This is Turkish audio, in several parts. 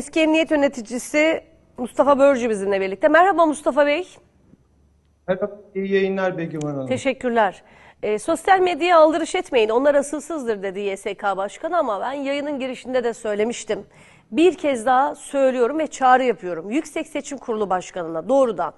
Eski Emniyet Yöneticisi Mustafa Börcü bizimle birlikte. Merhaba Mustafa Bey. Merhaba, iyi yayınlar Begüm Hanım. Teşekkürler. Ee, sosyal medyaya aldırış etmeyin. Onlar asılsızdır dedi YSK Başkanı ama ben yayının girişinde de söylemiştim. Bir kez daha söylüyorum ve çağrı yapıyorum. Yüksek Seçim Kurulu Başkanı'na doğrudan.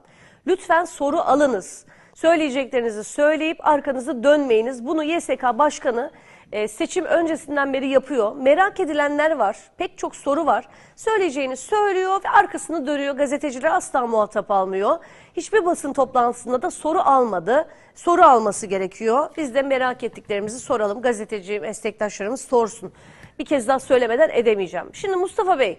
Lütfen soru alınız. Söyleyeceklerinizi söyleyip arkanızı dönmeyiniz. Bunu YSK Başkanı e, seçim öncesinden beri yapıyor. Merak edilenler var. Pek çok soru var. Söyleyeceğini söylüyor ve arkasını dönüyor. Gazeteciler asla muhatap almıyor. Hiçbir basın toplantısında da soru almadı. Soru alması gerekiyor. Biz de merak ettiklerimizi soralım. Gazeteci meslektaşlarımız sorsun. Bir kez daha söylemeden edemeyeceğim. Şimdi Mustafa Bey,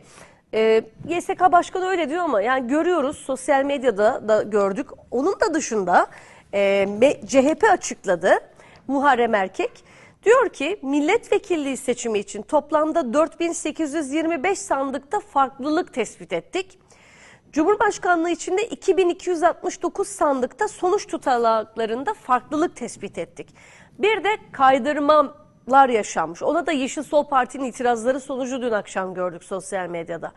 e, YSK Başkanı öyle diyor ama yani görüyoruz sosyal medyada da gördük. Onun da dışında e, CHP açıkladı. Muharrem Erkek. Diyor ki milletvekilliği seçimi için toplamda 4825 sandıkta farklılık tespit ettik. Cumhurbaşkanlığı içinde 2269 sandıkta sonuç tutanaklarında farklılık tespit ettik. Bir de kaydırmalar yaşanmış. Ona da Yeşil Sol Parti'nin itirazları sonucu dün akşam gördük sosyal medyada.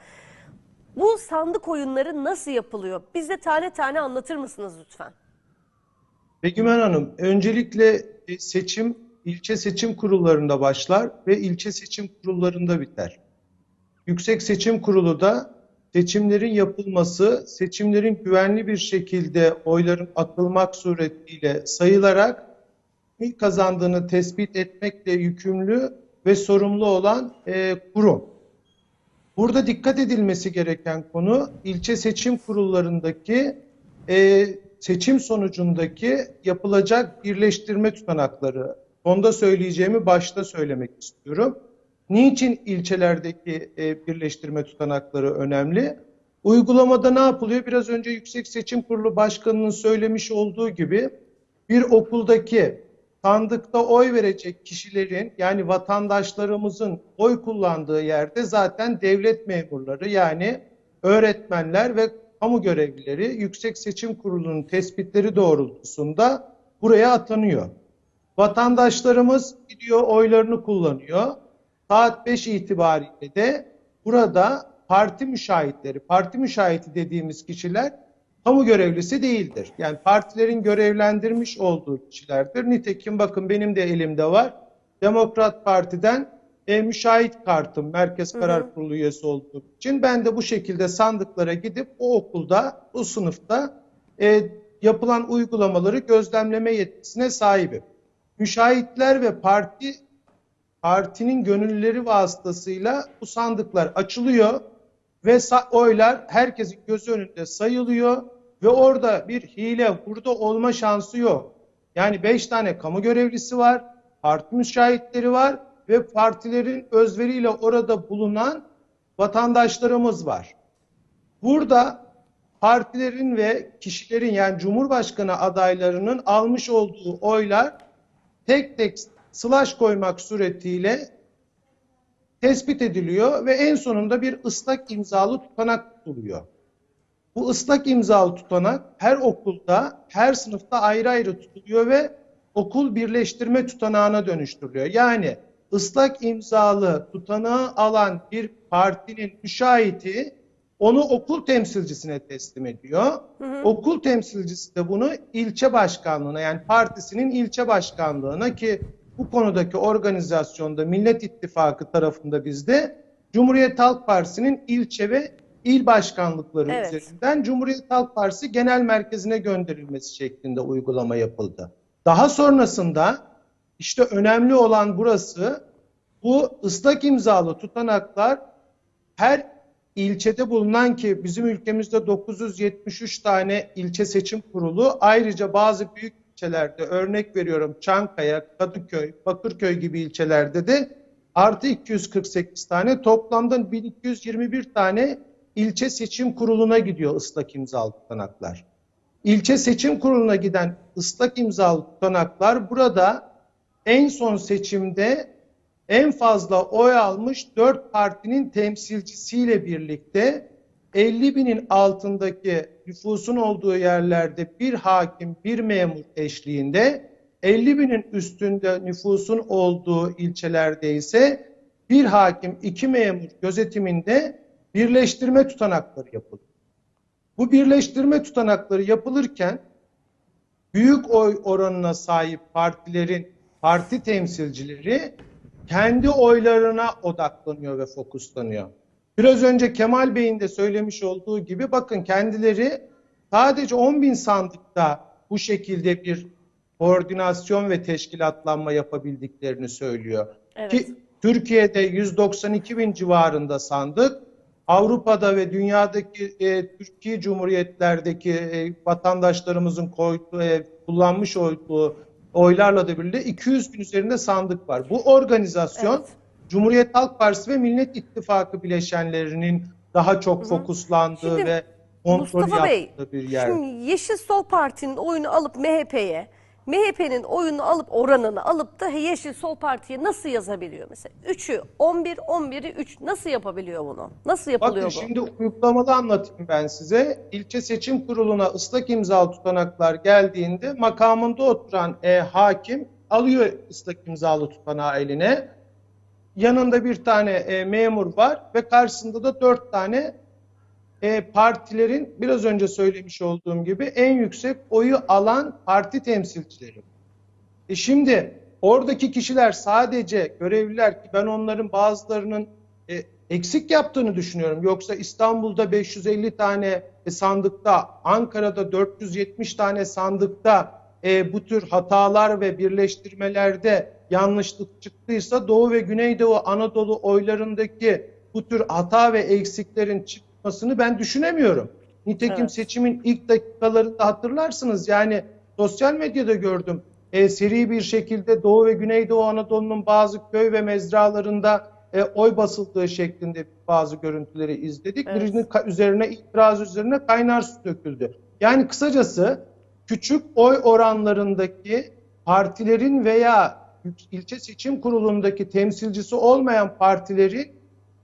Bu sandık oyunları nasıl yapılıyor? Bize tane tane anlatır mısınız lütfen? Begümen Hanım, öncelikle e, seçim ilçe seçim kurullarında başlar ve ilçe seçim kurullarında biter. Yüksek Seçim Kurulu da seçimlerin yapılması, seçimlerin güvenli bir şekilde oyların atılmak suretiyle sayılarak kimin kazandığını tespit etmekle yükümlü ve sorumlu olan e, kurum. Burada dikkat edilmesi gereken konu ilçe seçim kurullarındaki e, seçim sonucundaki yapılacak birleştirme tutanakları. Sonda söyleyeceğimi başta söylemek istiyorum. Niçin ilçelerdeki e, birleştirme tutanakları önemli? Uygulamada ne yapılıyor? Biraz önce Yüksek Seçim Kurulu Başkanı'nın söylemiş olduğu gibi bir okuldaki sandıkta oy verecek kişilerin yani vatandaşlarımızın oy kullandığı yerde zaten devlet memurları yani öğretmenler ve kamu görevlileri Yüksek Seçim Kurulu'nun tespitleri doğrultusunda buraya atanıyor. Vatandaşlarımız gidiyor oylarını kullanıyor. Saat 5 itibariyle de burada parti müşahitleri, parti müşahiti dediğimiz kişiler kamu görevlisi değildir. Yani partilerin görevlendirmiş olduğu kişilerdir. Nitekim bakın benim de elimde var. Demokrat Parti'den e, müşahit kartım Merkez Karar Kurulu üyesi olduğum için ben de bu şekilde sandıklara gidip o okulda, o sınıfta e, yapılan uygulamaları gözlemleme yetkisine sahibim. Müşahitler ve parti partinin gönüllüleri vasıtasıyla bu sandıklar açılıyor ve oylar herkesin gözü önünde sayılıyor ve orada bir hile burada olma şansı yok. Yani 5 tane kamu görevlisi var, parti müşahitleri var ve partilerin özveriyle orada bulunan vatandaşlarımız var. Burada partilerin ve kişilerin yani Cumhurbaşkanı adaylarının almış olduğu oylar tek tek slash koymak suretiyle tespit ediliyor ve en sonunda bir ıslak imzalı tutanak tutuluyor. Bu ıslak imzalı tutanak her okulda, her sınıfta ayrı ayrı tutuluyor ve okul birleştirme tutanağına dönüştürülüyor. Yani ıslak imzalı tutanağı alan bir partinin müşahiti onu okul temsilcisine teslim ediyor. Okul temsilcisi de bunu ilçe başkanlığına yani partisinin ilçe başkanlığına ki bu konudaki organizasyonda Millet İttifakı tarafında bizde Cumhuriyet Halk Partisi'nin ilçe ve il başkanlıkları Evet. üzerinden Cumhuriyet Halk Partisi Genel Merkezi'ne gönderilmesi şeklinde uygulama yapıldı. Daha sonrasında işte önemli olan burası bu ıslak imzalı tutanaklar her ilçede bulunan ki bizim ülkemizde 973 tane ilçe seçim kurulu ayrıca bazı büyük ilçelerde örnek veriyorum Çankaya, Kadıköy, Bakırköy gibi ilçelerde de artı 248 tane toplamda 1221 tane ilçe seçim kuruluna gidiyor ıslak imzalı tutanaklar. İlçe seçim kuruluna giden ıslak imzalı tutanaklar burada en son seçimde en fazla oy almış 4 partinin temsilcisiyle birlikte 50 binin altındaki nüfusun olduğu yerlerde bir hakim, bir memur eşliğinde 50 binin üstünde nüfusun olduğu ilçelerde ise bir hakim, iki memur gözetiminde birleştirme tutanakları yapılır. Bu birleştirme tutanakları yapılırken büyük oy oranına sahip partilerin parti temsilcileri kendi oylarına odaklanıyor ve fokuslanıyor. Biraz önce Kemal Bey'in de söylemiş olduğu gibi bakın kendileri sadece 10 bin sandıkta bu şekilde bir koordinasyon ve teşkilatlanma yapabildiklerini söylüyor. Evet. Ki Türkiye'de 192 bin civarında sandık, Avrupa'da ve dünyadaki e, Türkiye Cumhuriyetlerdeki e, vatandaşlarımızın koyduğu, e, kullanmış olduğu oylarla da birlikte 200 bin üzerinde sandık var. Bu organizasyon Evet. Cumhuriyet Halk Partisi ve Millet İttifakı bileşenlerinin daha çok fokuslandığı Şimdi ve kontrol Mustafa Bey, yaptığı bir yer. şimdi Yeşil Sol Parti'nin oyunu alıp MHP'ye, MHP'nin oyunu alıp oranını alıp da Yeşil Sol Parti'ye nasıl yazabiliyor mesela? 3'ü 11, 11'i 3 nasıl yapabiliyor bunu? Nasıl yapılıyor Bakın bu? şimdi uygulamalı anlatayım ben size. İlçe seçim kuruluna ıslak imzalı tutanaklar geldiğinde makamında oturan e, hakim alıyor ıslak imzalı tutanağı eline. Yanında bir tane e, memur var ve karşısında da dört tane e, partilerin biraz önce söylemiş olduğum gibi en yüksek oyu alan parti temsilcileri. E şimdi oradaki kişiler sadece görevliler ki ben onların bazılarının e, eksik yaptığını düşünüyorum. Yoksa İstanbul'da 550 tane e, sandıkta, Ankara'da 470 tane sandıkta e, bu tür hatalar ve birleştirmelerde yanlışlık çıktıysa Doğu ve Güneydoğu Anadolu oylarındaki bu tür hata ve eksiklerin çıkmasını ben düşünemiyorum. Nitekim Evet. seçimin ilk dakikalarında hatırlarsınız yani sosyal medyada gördüm. E, seri bir şekilde Doğu ve Güneydoğu Anadolu'nun bazı köy ve mezralarında e, oy basıldığı şeklinde bazı görüntüleri izledik. Evet. Birinin üzerine itiraz üzerine kaynar su döküldü. Yani kısacası küçük oy oranlarındaki partilerin veya ilçe seçim kurulundaki temsilcisi olmayan partilerin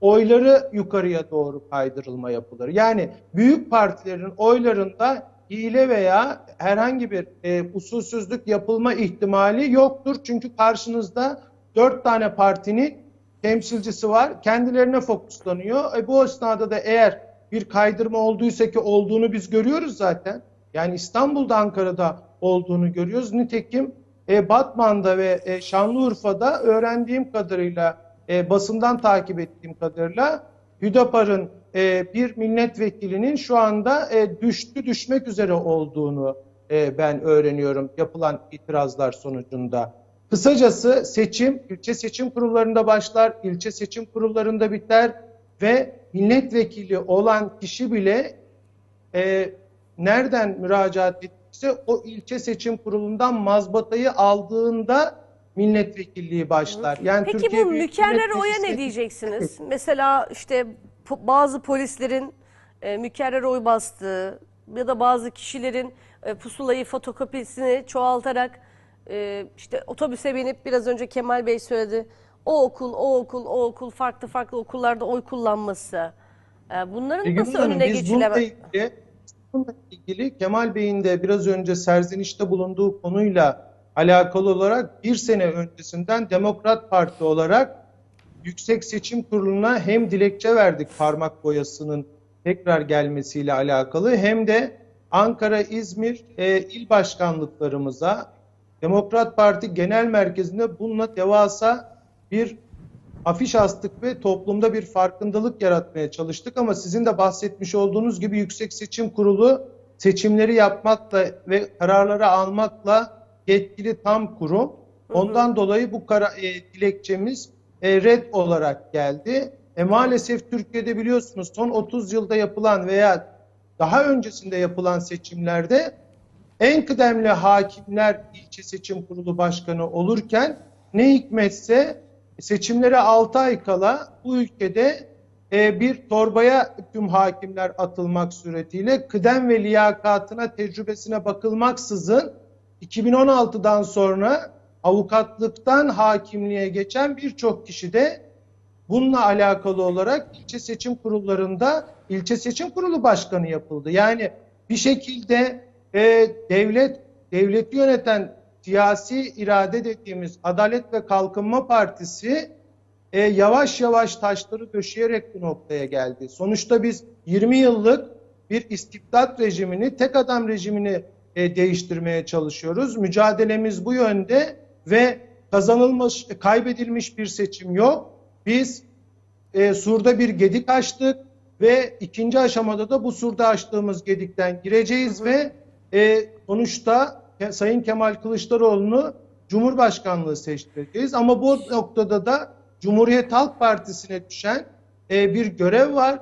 oyları yukarıya doğru kaydırılma yapılır. Yani büyük partilerin oylarında hile veya herhangi bir e, usulsüzlük yapılma ihtimali yoktur. Çünkü karşınızda dört tane partinin temsilcisi var. Kendilerine fokuslanıyor. E, bu esnada da eğer bir kaydırma olduysa ki olduğunu biz görüyoruz zaten. Yani İstanbul'da, Ankara'da olduğunu görüyoruz. Nitekim e, Batman'da ve e, Şanlıurfa'da öğrendiğim kadarıyla e, basından takip ettiğim kadarıyla Hüdapar'ın e, bir milletvekilinin şu anda e, düştü düşmek üzere olduğunu e, ben öğreniyorum yapılan itirazlar sonucunda. Kısacası seçim ilçe seçim kurullarında başlar, ilçe seçim kurullarında biter ve milletvekili olan kişi bile e, nereden müracaat ettiyse o ilçe seçim kurulundan mazbatayı aldığında milletvekilliği başlar. Yani Peki Türkiye bu Büyük mükerrer Millet oya ne Meclisi- diyeceksiniz? Mesela işte po- bazı polislerin e, mükerrer oy bastığı ya da bazı kişilerin e, pusulayı fotokopisini çoğaltarak e, işte otobüse binip biraz önce Kemal Bey söyledi. O okul, o okul, o okul farklı farklı okullarda oy kullanması. E, bunların Begüm nasıl Hanım, önüne biz bununla geçilemez? ilgili, bununla ilgili Kemal Bey'in de biraz önce serzenişte bulunduğu konuyla alakalı olarak bir sene öncesinden Demokrat Parti olarak Yüksek Seçim Kurulu'na hem dilekçe verdik parmak boyasının tekrar gelmesiyle alakalı hem de Ankara, İzmir e, il başkanlıklarımıza Demokrat Parti Genel Merkezi'nde bununla devasa bir afiş astık ve toplumda bir farkındalık yaratmaya çalıştık. Ama sizin de bahsetmiş olduğunuz gibi Yüksek Seçim Kurulu seçimleri yapmakla ve kararları almakla yetkili tam kurum. Ondan dolayı bu kara, e, dilekçemiz e, red olarak geldi. E, maalesef Türkiye'de biliyorsunuz son 30 yılda yapılan veya daha öncesinde yapılan seçimlerde en kıdemli hakimler ilçe seçim kurulu başkanı olurken ne hikmetse seçimlere 6 ay kala bu ülkede e, bir torbaya tüm hakimler atılmak suretiyle kıdem ve liyakatına, tecrübesine bakılmaksızın 2016'dan sonra avukatlıktan hakimliğe geçen birçok kişi de bununla alakalı olarak ilçe seçim kurullarında ilçe seçim kurulu başkanı yapıldı. Yani bir şekilde e, devlet devleti yöneten siyasi irade dediğimiz Adalet ve Kalkınma Partisi e, yavaş yavaş taşları döşeyerek bu noktaya geldi. Sonuçta biz 20 yıllık bir istibdat rejimini, tek adam rejimini e, değiştirmeye çalışıyoruz. Mücadelemiz bu yönde ve kazanılmış, kaybedilmiş bir seçim yok. Biz e, Sur'da bir gedik açtık ve ikinci aşamada da bu Sur'da açtığımız gedikten gireceğiz ve e, sonuçta Sayın Kemal Kılıçdaroğlu'nu Cumhurbaşkanlığı seçtireceğiz. Ama bu noktada da Cumhuriyet Halk Partisi'ne düşen e, bir görev var.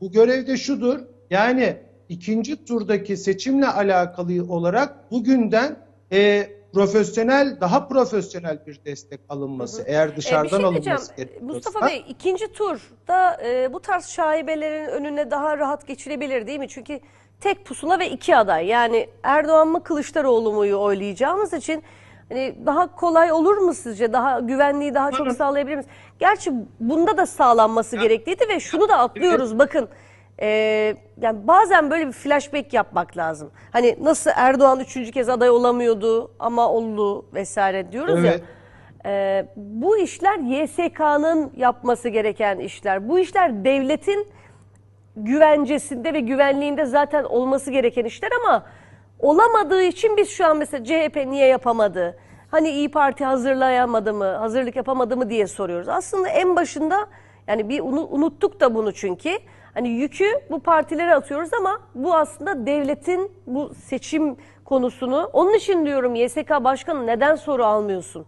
Bu görev de şudur. Yani ikinci turdaki seçimle alakalı olarak bugünden e, profesyonel, daha profesyonel bir destek alınması. Eğer Ee, dışarıdan bir şey alınması gerekiyorsa. Mustafa Bey ikinci turda e, bu tarz şaibelerin önüne daha rahat geçilebilir değil mi? Çünkü tek pusula ve iki aday. Yani Erdoğan mı Kılıçdaroğlu muyu oylayacağımız için hani daha kolay olur mu sizce? Daha güvenliği daha çok sağlayabilir miyiz? Gerçi bunda da sağlanması gerekliydi ve şunu da atlıyoruz. Bakın e, yani bazen böyle bir flashback yapmak lazım. Hani nasıl Erdoğan üçüncü kez aday olamıyordu ama oldu vesaire diyoruz ya. Evet. Ee, bu işler YSK'nın yapması gereken işler. Bu işler devletin güvencesinde ve güvenliğinde zaten olması gereken işler ama olamadığı için biz şu an mesela CHP niye yapamadı? Hani İyi Parti hazırlayamadı mı, hazırlık yapamadı mı diye soruyoruz. Aslında en başında yani bir unu- unuttuk da bunu çünkü. Hani yükü bu partilere atıyoruz ama bu aslında devletin bu seçim konusunu. Onun için diyorum YSK Başkanı neden soru almıyorsun?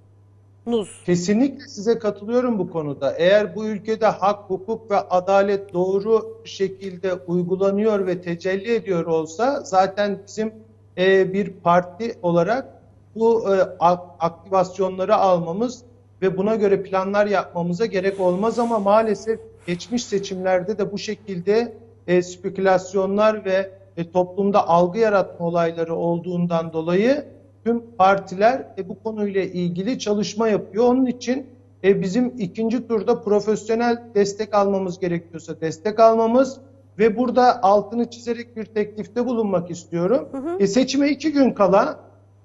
Nuz. Kesinlikle size katılıyorum bu konuda. Eğer bu ülkede hak, hukuk ve adalet doğru şekilde uygulanıyor ve tecelli ediyor olsa zaten bizim e, bir parti olarak bu e, ak- aktivasyonları almamız ve buna göre planlar yapmamıza gerek olmaz ama maalesef geçmiş seçimlerde de bu şekilde e, spekülasyonlar ve e, toplumda algı yaratma olayları olduğundan dolayı tüm partiler e, bu konuyla ilgili çalışma yapıyor. Onun için e, bizim ikinci turda profesyonel destek almamız gerekiyorsa destek almamız ve burada altını çizerek bir teklifte bulunmak istiyorum. E, seçime iki gün kala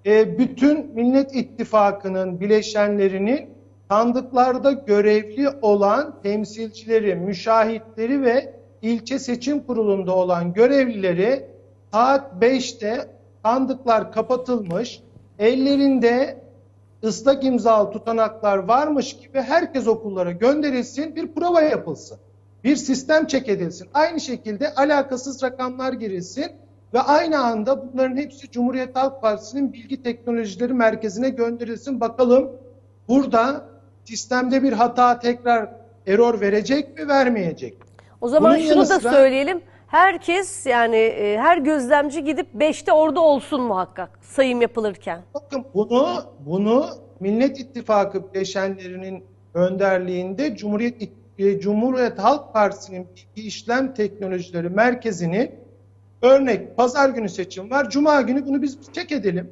e, bütün Millet İttifakı'nın bileşenlerinin sandıklarda görevli olan temsilcileri, müşahitleri ve ilçe seçim kurulunda olan görevlileri saat 5'te sandıklar kapatılmış, ellerinde ıslak imzalı tutanaklar varmış gibi herkes okullara gönderilsin, bir prova yapılsın. Bir sistem çek edilsin. Aynı şekilde alakasız rakamlar girilsin ve aynı anda bunların hepsi Cumhuriyet Halk Partisi'nin Bilgi Teknolojileri Merkezi'ne gönderilsin. Bakalım burada sistemde bir hata tekrar error verecek mi, vermeyecek mi? O zaman Bunun şunu da sıra- söyleyelim. Herkes yani e, her gözlemci gidip 5'te orada olsun muhakkak sayım yapılırken. Bakın bunu bunu Millet İttifakı bileşenlerinin önderliğinde Cumhuriyet e, Cumhuriyet Halk Partisi'nin Bilgi İşlem Teknolojileri Merkezi'nin örnek pazar günü seçim var. Cuma günü bunu biz çek edelim.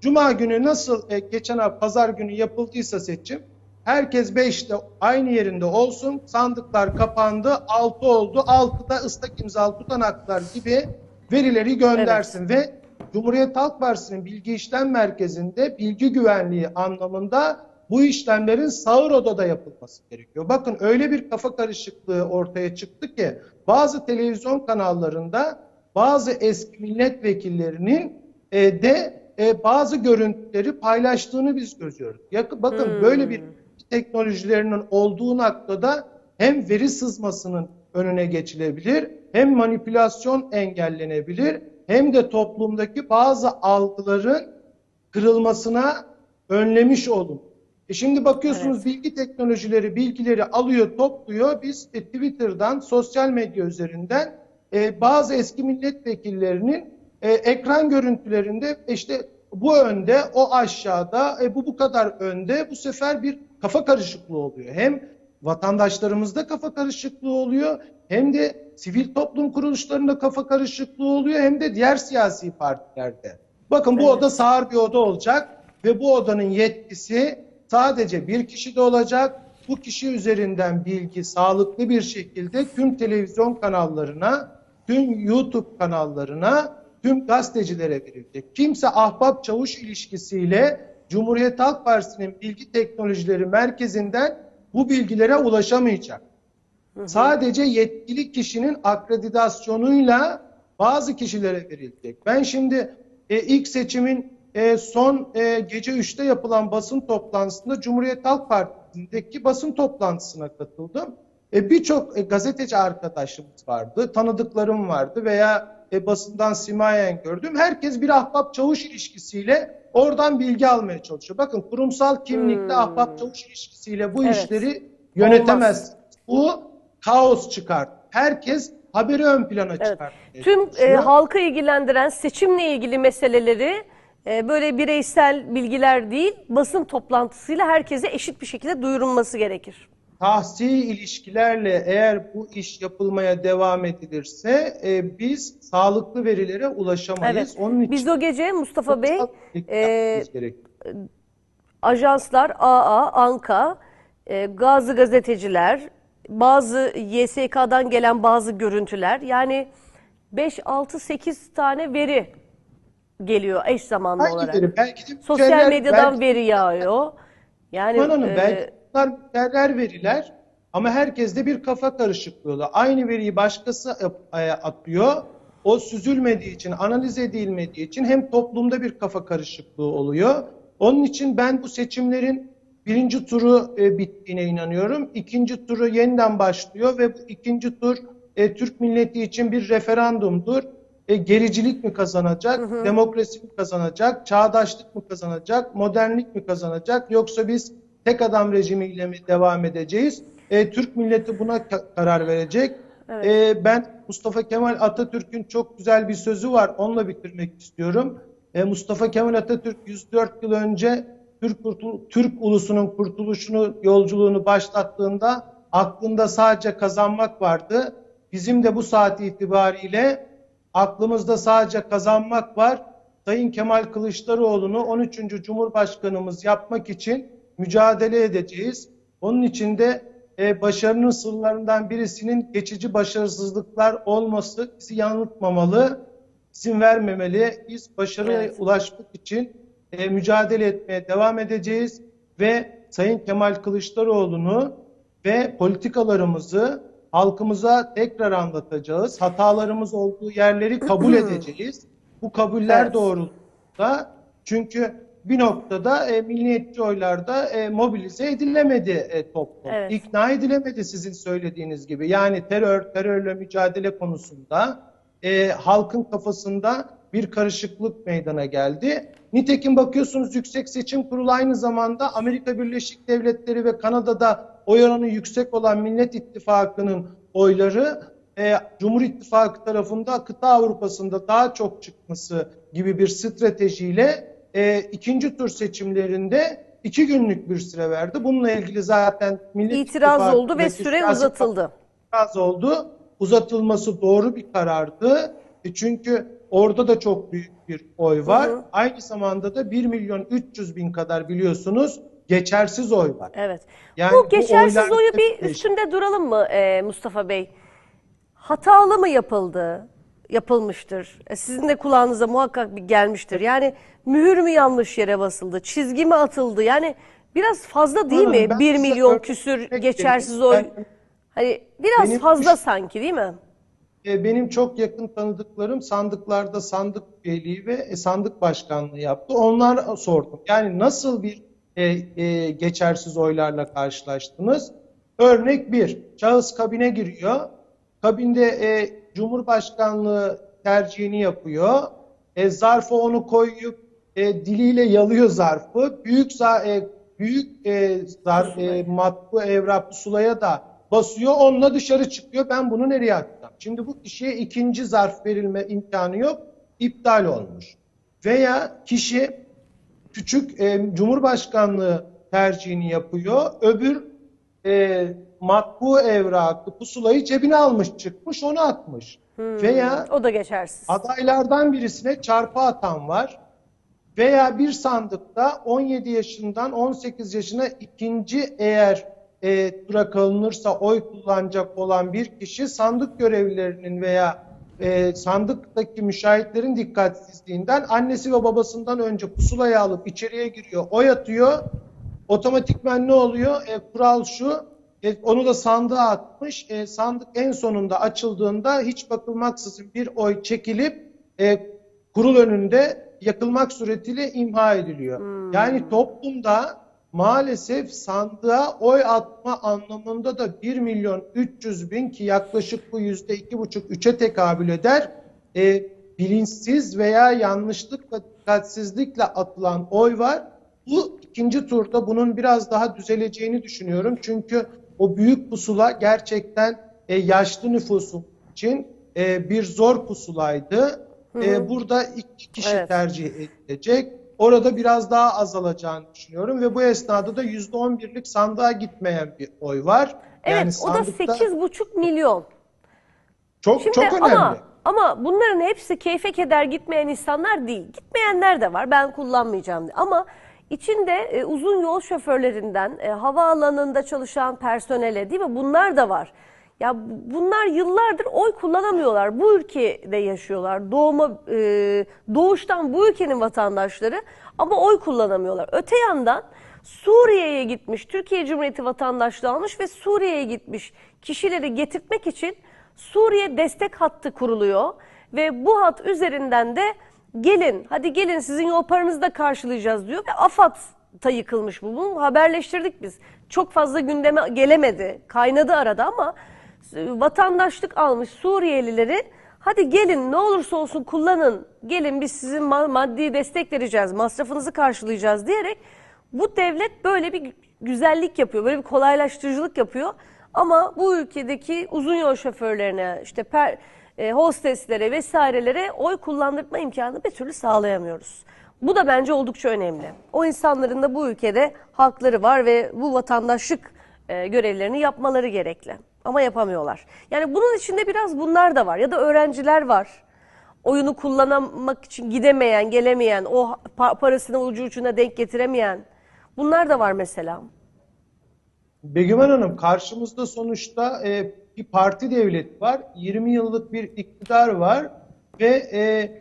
Cuma günü nasıl e, geçen ay pazar günü yapıldıysa seçim herkes 5'te aynı yerinde olsun. Sandıklar kapandı. 6 oldu. 6'da ıslak imzalı tutanaklar gibi verileri göndersin ve Cumhuriyet Halk Partisi'nin Bilgi İşlem Merkezi'nde bilgi güvenliği anlamında bu işlemlerin sağır odada yapılması gerekiyor. Bakın öyle bir kafa karışıklığı ortaya çıktı ki bazı televizyon kanallarında bazı eski milletvekillerinin e, de e, bazı görüntüleri paylaştığını biz görüyoruz. Bakın böyle bir teknolojilerinin olduğu noktada hem veri sızmasının önüne geçilebilir, hem manipülasyon engellenebilir, hem de toplumdaki bazı algıların kırılmasına önlemiş olun. E şimdi bakıyorsunuz bilgi teknolojileri bilgileri alıyor, topluyor. Biz e, Twitter'dan, sosyal medya üzerinden e, bazı eski milletvekillerinin e, ekran görüntülerinde işte bu önde, o aşağıda, e, bu bu kadar önde. Bu sefer bir kafa karışıklığı oluyor. Hem vatandaşlarımızda kafa karışıklığı oluyor, hem de sivil toplum kuruluşlarında kafa karışıklığı oluyor, hem de diğer siyasi partilerde. Bakın bu oda sağır bir oda olacak ve bu odanın yetkisi sadece bir kişi de olacak. Bu kişi üzerinden bilgi sağlıklı bir şekilde tüm televizyon kanallarına, tüm YouTube kanallarına, tüm gazetecilere verilecek. Kimse ahbap çavuş ilişkisiyle Cumhuriyet Halk Partisi'nin Bilgi Teknolojileri Merkezi'nden bu bilgilere ulaşamayacak. Sadece yetkili kişinin akreditasyonuyla bazı kişilere verilecek. Ben şimdi e, ilk seçimin e, son e, gece 3'te yapılan basın toplantısında Cumhuriyet Halk Partisi'ndeki basın toplantısına katıldım. E, Birçok e, gazeteci arkadaşımız vardı, tanıdıklarım vardı veya e, basından simayen gördüm. Herkes bir ahbap çavuş ilişkisiyle oradan bilgi almaya çalışıyor. Bakın kurumsal kimlikle ahbap çavuş ilişkisiyle bu Hmm. Evet. işleri yönetemez. Bu kaos çıkar. Herkes haberi ön plana Evet. çıkartmaya Tüm e, halkı ilgilendiren seçimle ilgili meseleleri e, böyle bireysel bilgiler değil, basın toplantısıyla herkese eşit bir şekilde duyurulması gerekir. Tahsi ilişkilerle eğer bu iş yapılmaya devam edilirse e, biz sağlıklı verilere ulaşamayız. Evet. Onun için Biz o gece Mustafa Bey e, ajanslar, AA, ANKA, e, Gazi gazeteciler, bazı YSK'dan gelen bazı görüntüler yani 5, 6, 8 tane veri geliyor eş zamanlı Hangi olarak. veri? Belki de Sosyal medyadan belki- veri yağıyor. Yani Hanım, e, belki bunlar mükerrer veriler ama herkeste bir kafa karışıklığı oluyor. Aynı veriyi başkası e, atıyor. O süzülmediği için, analiz edilmediği için hem toplumda bir kafa karışıklığı oluyor. Onun için ben bu seçimlerin birinci turu e, bittiğine inanıyorum. İkinci turu yeniden başlıyor ve bu ikinci tur e, Türk milleti için bir referandumdur. E, gericilik mi kazanacak, demokrasi mi kazanacak, çağdaşlık mı kazanacak, modernlik mi kazanacak yoksa biz tek adam rejimiyle mi devam edeceğiz? E, Türk milleti buna ka- karar verecek. E, ben Mustafa Kemal Atatürk'ün çok güzel bir sözü var. Onunla bitirmek istiyorum. E, Mustafa Kemal Atatürk 104 yıl önce Türk, kurtul- Türk ulusunun kurtuluşunu, yolculuğunu başlattığında aklında sadece kazanmak vardı. Bizim de bu saat itibariyle aklımızda sadece kazanmak var. Sayın Kemal Kılıçdaroğlu'nu 13. Cumhurbaşkanımız yapmak için mücadele edeceğiz. Onun için de e, başarının sırlarından birisinin geçici başarısızlıklar olması bizi yanıltmamalı, izin vermemeli. Biz başarıya Evet. ulaşmak için e, mücadele etmeye devam edeceğiz ve Sayın Kemal Kılıçdaroğlu'nu ve politikalarımızı halkımıza tekrar anlatacağız. Hatalarımız olduğu yerleri kabul edeceğiz. Bu kabuller Evet. doğrultusunda çünkü bir noktada e, milliyetçi oylarda e, mobilize edilemedi e, toplum. Evet. İkna edilemedi sizin söylediğiniz gibi. Yani terör, terörle mücadele konusunda e, halkın kafasında bir karışıklık meydana geldi. Nitekim bakıyorsunuz Yüksek Seçim Kurulu aynı zamanda Amerika Birleşik Devletleri ve Kanada'da oy oranı yüksek olan Millet İttifakı'nın oyları e, Cumhur İttifakı tarafında kıta Avrupa'sında daha çok çıkması gibi bir stratejiyle e, ikinci tur seçimlerinde iki günlük bir süre verdi. Bununla ilgili zaten Millet itiraz İttifakı oldu ve süre uzatıldı. itiraz oldu. Uzatılması doğru bir karardı. E çünkü orada da çok büyük bir oy var. Hı hı. Aynı zamanda da 1 milyon 300 bin kadar biliyorsunuz geçersiz oy var. Evet. Yani bu bu geçersiz oylar oyu bir üstünde duralım mı e, Mustafa Bey? Hatalı mı yapıldı? Yapılmıştır. E, sizin de kulağınıza muhakkak bir gelmiştir. Yani mühür mü yanlış yere basıldı? Çizgi mi atıldı? Yani biraz fazla değil Hanım, mi? ben 1 size milyon küsür geçersiz oy. Ben- Hani biraz Benim fazla sanki değil mi? E, Benim çok yakın tanıdıklarım sandıklarda sandık üyeliği ve e, sandık başkanlığı yaptı. Onlar sordum. Yani nasıl bir e, e, geçersiz oylarla karşılaştınız? Örnek bir, şahıs kabine giriyor. Kabinde e, Cumhurbaşkanlığı tercihini yapıyor. E, zarfa onu koyup e, diliyle yalıyor zarfı. Büyük za- e, büyük e, zar, e, matbu evrak pusulaya da basıyor. Onunla dışarı çıkıyor. Ben bunu nereye atacağım? Şimdi bu kişiye ikinci zarf verilme imkanı yok. iptal olmuş. Veya kişi küçük e, Cumhurbaşkanlığı tercihini yapıyor. Öbür e, matbu evrakı pusulayı cebine almış çıkmış onu atmış. Veya O da geçersiz. adaylardan birisine çarpı atan var. Veya bir sandıkta 17 yaşından 18 yaşına ikinci eğer e, tura kalınırsa oy kullanacak olan bir kişi sandık görevlilerinin veya e, sandıktaki müşahitlerin dikkatsizliğinden annesi ve babasından önce pusulayı alıp içeriye giriyor, oy atıyor. otomatikmen ne oluyor? E, kural şu, e, onu da sandığa atmış. E, sandık en sonunda açıldığında hiç bakılmaksızın bir oy çekilip e, kurul önünde yakılmak suretiyle imha ediliyor. Yani toplumda maalesef sandığa oy atma anlamında da 1 milyon 300 bin ki yaklaşık bu yüzde iki buçuk üçe tekabül eder. E, bilinçsiz veya yanlışlıkla dikkatsizlikle atılan oy var. Bu ikinci turda bunun biraz daha düzeleceğini düşünüyorum. Çünkü o büyük pusula gerçekten e, yaşlı nüfusun için e, bir zor pusulaydı. E, burada iki kişi Evet. tercih edilecek. Orada biraz daha azalacağını düşünüyorum ve bu esnada da yüzde on birlik sandığa gitmeyen bir oy var. Evet yani o da sandıkta 8,5 milyon. çok Şimdi çok önemli. ama ama bunların hepsi keyfe keder gitmeyen insanlar değil. Gitmeyenler de var. Ben kullanmayacağım diye. Ama içinde e, uzun yol şoförlerinden e, havaalanında çalışan personele değil mi? Bunlar da var. Ya bu- bunlar yıllardır oy kullanamıyorlar. Bu ülkede yaşıyorlar. Doğma e, doğuştan bu ülkenin vatandaşları ama oy kullanamıyorlar. Öte yandan Suriye'ye gitmiş, Türkiye Cumhuriyeti vatandaşlığı almış ve Suriye'ye gitmiş kişileri getirtmek için Suriye destek hattı kuruluyor ve bu hat üzerinden de gelin hadi gelin sizin yol paranızı da karşılayacağız diyor ve AFAD'ta yıkılmış bu. Bunu haberleştirdik biz. Çok fazla gündeme gelemedi. Kaynadı arada ama e, vatandaşlık almış Suriyelileri hadi gelin ne olursa olsun kullanın. Gelin biz sizin ma- maddi destek vereceğiz. Masrafınızı karşılayacağız diyerek bu devlet böyle bir güzellik yapıyor. Böyle bir kolaylaştırıcılık yapıyor. Ama bu ülkedeki uzun yol şoförlerine, işte per, e, hosteslere vesairelere oy kullandırma imkanı bir türlü sağlayamıyoruz. Bu da bence oldukça önemli. O insanların da bu ülkede hakları var ve bu vatandaşlık e, görevlerini yapmaları gerekli. Ama yapamıyorlar. Yani bunun içinde biraz bunlar da var. Ya da öğrenciler var. Oyunu kullanamak için gidemeyen, gelemeyen, o pa- parasını ucu ucuna denk getiremeyen. Bunlar da var mesela. Begümen Hanım karşımızda sonuçta e, bir parti devleti var. 20 yıllık bir iktidar var ve e,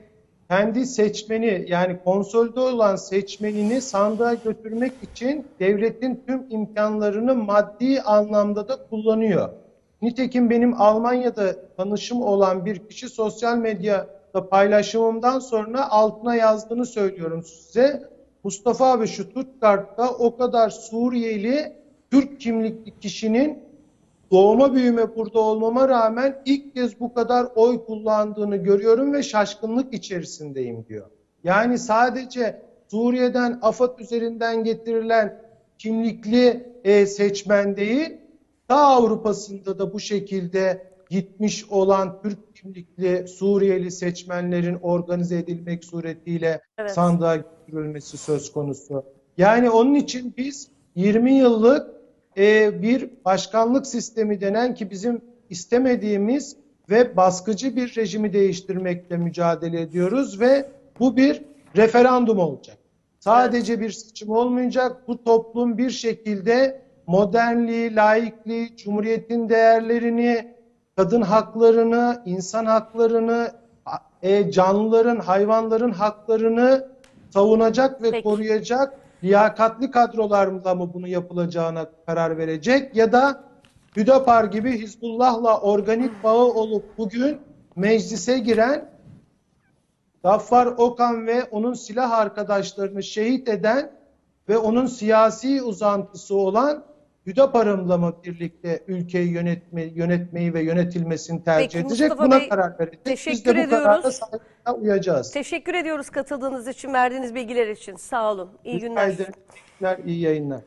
kendi seçmeni yani konsolide olan seçmenini sandığa götürmek için devletin tüm imkanlarını maddi anlamda da kullanıyor. Nitekim benim Almanya'da tanışım olan bir kişi sosyal medyada paylaşımımdan sonra altına yazdığını söylüyorum size. Mustafa abi şu Stuttgart'ta o kadar Suriyeli Türk kimlikli kişinin doğma büyüme burada olmama rağmen ilk kez bu kadar oy kullandığını görüyorum ve şaşkınlık içerisindeyim diyor. Yani sadece Suriye'den AFAD üzerinden getirilen kimlikli e, seçmen değil, daha Avrupa'sında da bu şekilde gitmiş olan Türk kimlikli Suriyeli seçmenlerin organize edilmek suretiyle Evet. sandığa götürülmesi söz konusu. Yani onun için biz 20 yıllık e, bir başkanlık sistemi denen ki bizim istemediğimiz ve baskıcı bir rejimi değiştirmekle mücadele ediyoruz ve bu bir referandum olacak. Sadece bir seçim olmayacak. Bu toplum bir şekilde modernliği, laikliği, cumhuriyetin değerlerini, kadın haklarını, insan haklarını, e, canlıların, hayvanların haklarını savunacak ve Peki. koruyacak liyakatli kadrolarla mı bunu yapılacağına karar verecek ya da Hüdapar gibi Hizbullah'la organik bağı olup bugün meclise giren Gaffar Okan ve onun silah arkadaşlarını şehit eden ve onun siyasi uzantısı olan Hüdapar'ımla mı birlikte ülkeyi yönetme, yönetmeyi ve yönetilmesini tercih Peki edecek? Mustafa Buna Bey, karar verecek. Biz teşekkür de bu ediyoruz. saygıyla uyacağız. Teşekkür ediyoruz katıldığınız için, verdiğiniz bilgiler için. Sağ olun. İyi Rica günler. ederim. İyi yayınlar.